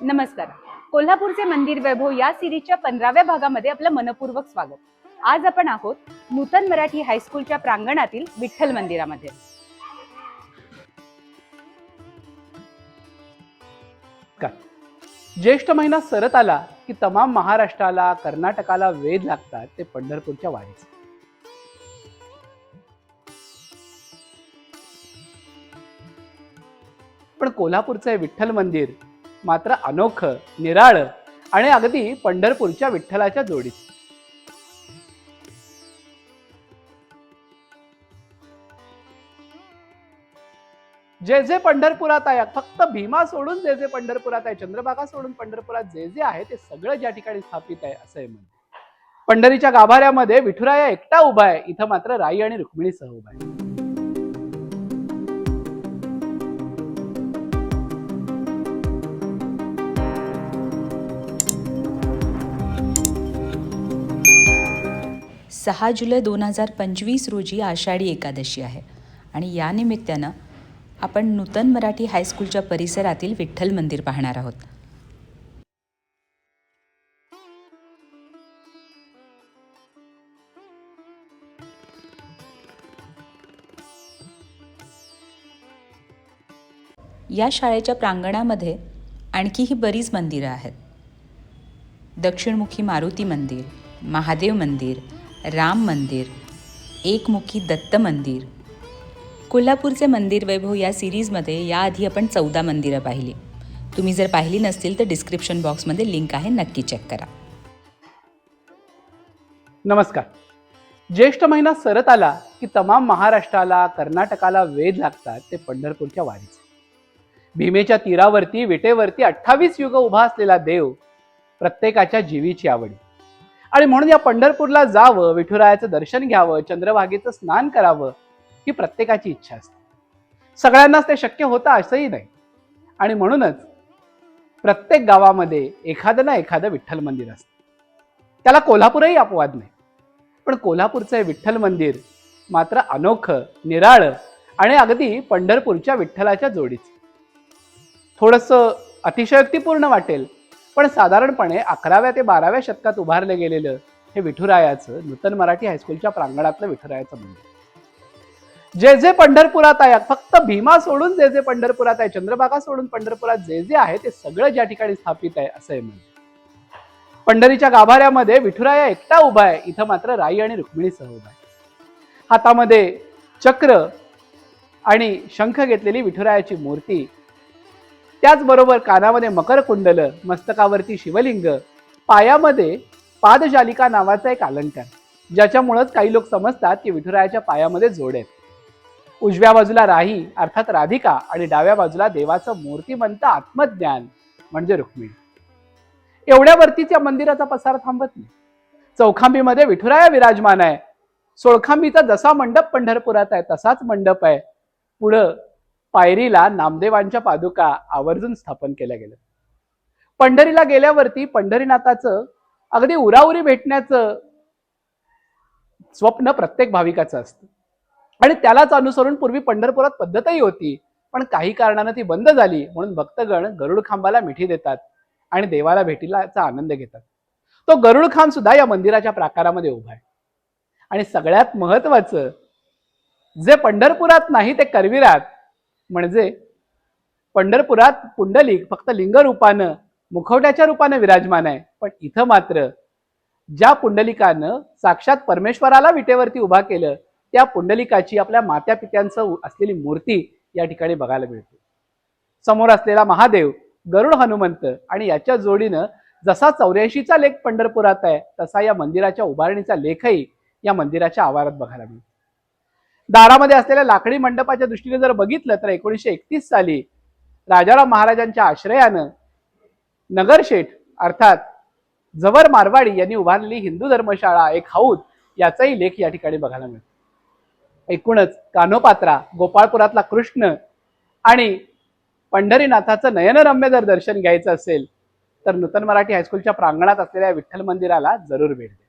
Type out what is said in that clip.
नमस्कार. कोल्हापूरचे मंदिर वैभव या सिरीजच्या पंधराव्या भागामध्ये आपलं मनपूर्वक स्वागत. आज आपण आहोत नूतन मराठी हायस्कूलच्या प्रांगणातील विठ्ठल मंदिरामध्ये. ज्येष्ठ महिना सरत आला की तमाम महाराष्ट्राला कर्नाटकाला वेध लागतात ते पंढरपूरच्या वारीचे. पण कोल्हापूरचं विठ्ठल मंदिर मात्र अनोखं निराळं आणि अगदी पंढरपूरच्या विठ्ठलाच्या जोडीत. जे जे पंढरपुरात आहे फक्त भीमा सोडून जे जे पंढरपुरात आहे चंद्रभागा सोडून पंढरपुरात जे जे आहे ते सगळं ज्या ठिकाणी स्थापित आहे असं आहे पंढरीच्या गाभाऱ्यामध्ये विठुराया एकटा उभा आहे इथं मात्र राई आणि रुक्मिणीसह उभा आहे सहा जुलै दोन हजार पंचवीस रोजी आषाढी एकादशी आहे आणि या निमित्तानं आपण नूतन मराठी हायस्कूलच्या परिसरातील विठ्ठल मंदिर पाहणार आहोत. या शाळेच्या प्रांगणामध्ये आणखीही बरीच मंदिरं आहेत. दक्षिणमुखी मारुती मंदिर महादेव मंदिर राम मंदिर एकमुखी दत्त मंदिर. कोल्हापूरचे मंदिर वैभव या सिरीजमध्ये याआधी आपण चौदा मंदिरं पाहिली. तुम्ही जर पाहिली नसतील तर डिस्क्रिप्शन बॉक्समध्ये लिंक आहे नक्की चेक करा. नमस्कार. ज्येष्ठ महिना सरत आला की तमाम महाराष्ट्राला कर्नाटकाला वेध लागतात ते पंढरपूरच्या वारीचे. भीमेच्या तीरावरती विटेवरती अठ्ठावीस युग उभा असलेला देव प्रत्येकाच्या जीवीची आवडी. आणि म्हणून या पंढरपूरला जावं विठुरायाचं दर्शन घ्यावं चंद्रभागेचं स्नान करावं ही प्रत्येकाची इच्छा असते. सगळ्यांनाच ते शक्य होतं असंही नाही. आणि म्हणूनच प्रत्येक गावामध्ये एखादं ना एखादं विठ्ठल मंदिर असतं. त्याला कोल्हापूरही अपवाद नाही. पण कोल्हापूरचं हे विठ्ठल मंदिर मात्र अनोखं निराळं आणि अगदी पंढरपूरच्या विठ्ठलाच्या जोडीचं. थोडंसं अतिशयोक्तीपूर्ण वाटेल पण साधारणपणे अकराव्या ते बाराव्या शतकात उभारलं गेलेलं हे विठुरायाचं नूतन मराठी हायस्कूलच्या प्रांगणातलं विठुरायाचं मंदिर. जे जे पंढरपुरात आहे फक्त भीमा सोडून जे जे पंढरपुरात आहे चंद्रभागा सोडून पंढरपुरात जे जे आहे ते सगळं ज्या ठिकाणी स्थापित आहे असं आहे मंदिर. पंढरीच्या गाभाऱ्यामध्ये विठुराया एकटा उभा आहे इथं मात्र राई आणि रुक्मिणीसह उभा आहे. हातामध्ये चक्र आणि शंख घेतलेली विठुरायाची मूर्ती त्याचबरोबर कानामध्ये मकर कुंडल मस्तकावरती शिवलिंग पायामध्ये पादजालिका नावाचा एक अलंकार ज्याच्यामुळंच काही लोक समजतात की विठुरायाच्या पायामध्ये जोड आहेत. उजव्या बाजूला राही अर्थात राधिका आणि डाव्या बाजूला देवाचं मूर्तिमंत आत्मज्ञान म्हणजे रुक्मिणी. एवढ्यावरतीच या मंदिराचा पसार थांबत नाही. चौखांबीमध्ये विठुराया विराजमान आहे. सोळखांबीचा जसा मंडप पंढरपुरात आहे तसाच मंडप आहे. पुढं पायरीला नामदेवांच्या पादुका आवर्जून स्थापन केल्या गेल्या. पंढरीला गेल्यावरती पंढरीनाथाचं अगदी उराउरी भेटण्याचं स्वप्न प्रत्येक भाविकाचं असतं. आणि त्यालाच अनुसरून पूर्वी पंढरपुरात पद्धतही होती पण काही कारणानं ती बंद झाली म्हणून भक्तगण गरुड खांबाला मिठी देतात आणि देवाला भेटीलाचा आनंद घेतात. तो गरुड खांब सुद्धा या मंदिराच्या प्राकारामध्ये उभा आहे. आणि सगळ्यात महत्वाचं जे पंढरपुरात नाही ते करवीरात म्हणजे पंढरपुरात पुंडलिक फक्त लिंग रूपानं मुखवट्याच्या रूपानं विराजमान आहे. पण इथं मात्र ज्या पुंडलिकानं साक्षात परमेश्वराला विटेवरती उभा केलं त्या पुंडलिकाची आपल्या मात्या पित्यांचं असलेली मूर्ती या ठिकाणी बघायला मिळते. समोर असलेला महादेव गरुड हनुमंत आणि याच्या जोडीनं जसा चौऱ्याऐंशीचा लेख पंढरपुरात आहे तसा या मंदिराच्या उभारणीचा लेखही या मंदिराच्या आवारात बघायला मिळतो. दारामध्ये असलेल्या लाकडी मंडपाच्या दृष्टीने जर बघितलं तर एकोणीसशे एकतीस साली राजाराम महाराजांच्या आश्रयानं नगरशेठ अर्थात जवर मारवाडी यांनी उभारलेली हिंदू धर्मशाळा एक हौद याचाही लेख या ठिकाणी बघायला मिळतो. एकूणच कान्होपात्रा गोपाळपुरातला कृष्ण आणि पंढरीनाथाचं नयनरम्य जर दर्शन घ्यायचं असेल तर नूतन मराठी हायस्कूलच्या प्रांगणात असलेल्या विठ्ठल मंदिराला जरूर भेट द्या.